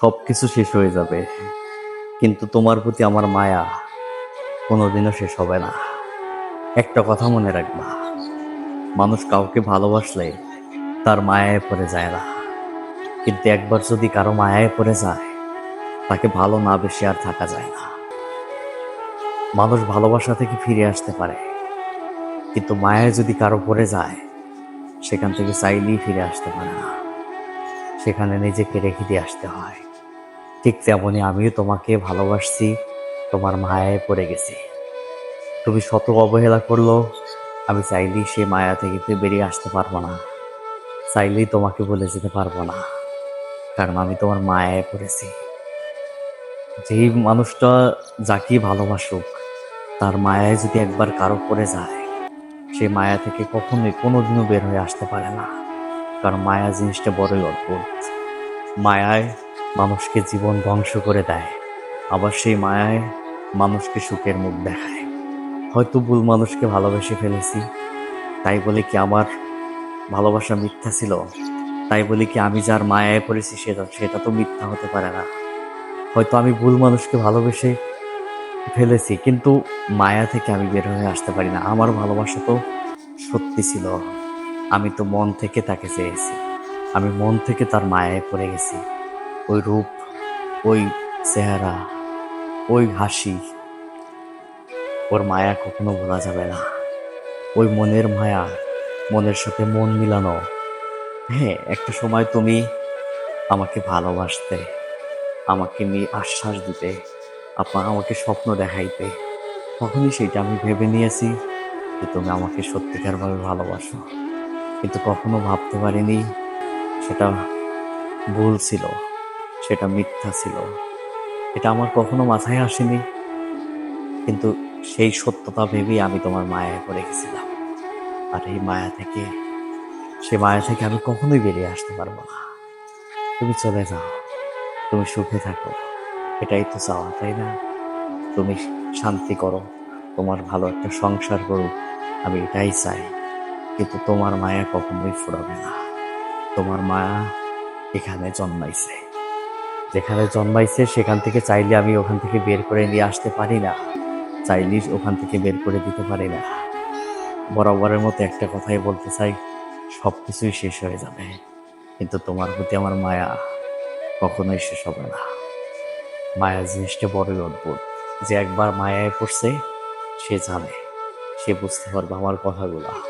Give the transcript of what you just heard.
সব কিছু শেষ হয়ে যাবে। কিন্তু তোমার প্রতি আমার মায়া কোনোদিনও শেষ হবে না। একটা কথা মনে রাখবা, মানুষ কাউকে ভালোবাসলে তার মায়ায় পড়ে যায় না। কিন্তু একবার যদি কারও মায়ায় পড়ে যায়, তাকে ভালো না বেশি আর থাকা যায় না। মানুষ ভালোবাসা থেকে ফিরে আসতে পারে, কিন্তু মায়ায় যদি কারও পড়ে যায়, সেখান থেকে চাইলেই ফিরে আসতে পারে না। সেখানে নিজেকে রেখে দিয়ে আসতে হয়। ঠিক তেমনই আমিও তোমাকে ভালোবাসছি, তোমার মায়ায় পড়ে গেছি। তুমি শত অবহেলা করল আমি চাইলেই সে মায়া থেকে বেরিয়ে আসতে পারব না। চাইলেই তোমাকে বলে যেতে পারব না, কারণ আমি তোমার মায়ায় পড়েছি। যেই মানুষটা যাকে ভালোবাসুক, তার মায়ায় যদি একবার কারও পড়ে যায়, সে মায়া থেকে কখনোই কোনোদিনও বের হয়ে আসতে পারে না। কারণ মায়া জিনিসটা বড়ই অদ্ভুত। মায়ায় মানুষকে জীবন ধ্বংস করে দেয়। আবার সেই মায়ায় মানুষকে সুখের মুখ দেখায়। হয়তো ভুল মানুষকে ভালোবেসে ফেলেছি। তাই বলে কি আমার ভালোবাসা মিথ্যা ছিল? তাই বলে কি আমি যার মায়ায় পড়েছি সেটা সেটা তো মিথ্যা হতে পারে না। হয়তো আমি ভুল মানুষকে ভালোবেসে ফেলেছি, কিন্তু মায়া থেকে আমি বের হয়ে আসতে পারি না। আমার ভালোবাসা তো সত্যি ছিল। আমি তো মন থেকে তাকে চেয়েছি। আমি মন থেকে তার মায়ায় পড়ে গেছি। ওই রূপ, ওই চেহারা, ওই হাসি, ওর মায়া কখনো ভোলা যাবে না। ওই মনের মায়া, মনের সাথে মন মিলানো। হ্যাঁ একটা সময় তুমি আমাকে ভালোবাসতে, আমাকে নিয়ে আশ্বাস দিতে, আপা আমাকে স্বপ্ন দেখাইতে। তখনই সেটা আমি ভেবে নিয়েছি যে তুমি আমাকে সত্যিকারভাবে ভালোবাসো। কিন্তু কখনো ভাবতে পারিনি, সেটা ভুল ছিল। সেটা মিথ্যা ছিল। এটা আমার কখনো মাথায় আসেনি। কিন্তু সেই সত্যতা ভেবেই আমি তোমার মায়ায় পড়ে গেছিলাম। আর এই মায়া থেকে, সে মায়া থেকে আমি কখনোই বেরিয়ে আসতে পারব না। তুমি চলে যাও। তুমি সুখে থাকো। এটাই তো চাওয়া, তাই না? তুমি শান্তি করো। তোমার ভালো একটা সংসার করুক। আমি এটাই চাই। কিন্তু তোমার মায়া কখনোই ফুরাবে না। তোমার মায়া এখানে জন্মাইছে। যেখানে জন্মাইছে, সেখান থেকে চাইলে আমি ওখান থেকে বের করে নিয়ে আসতে পারি না। চাইলে ওখান থেকে বের করে দিতে পারি না। বরাবরের মতো একটা কথাই বলতে চাই সব কিছুই শেষ হয়ে যাবে। কিন্তু তোমার প্রতি আমার মায়া কখনোই শেষ হবে না। মায়া জিনিসটা বড়ই অদ্ভুত। যে একবার মায়ায় পড়ছে, সে জানে, সে বুঝতে পারবে আমার কথাগুলা।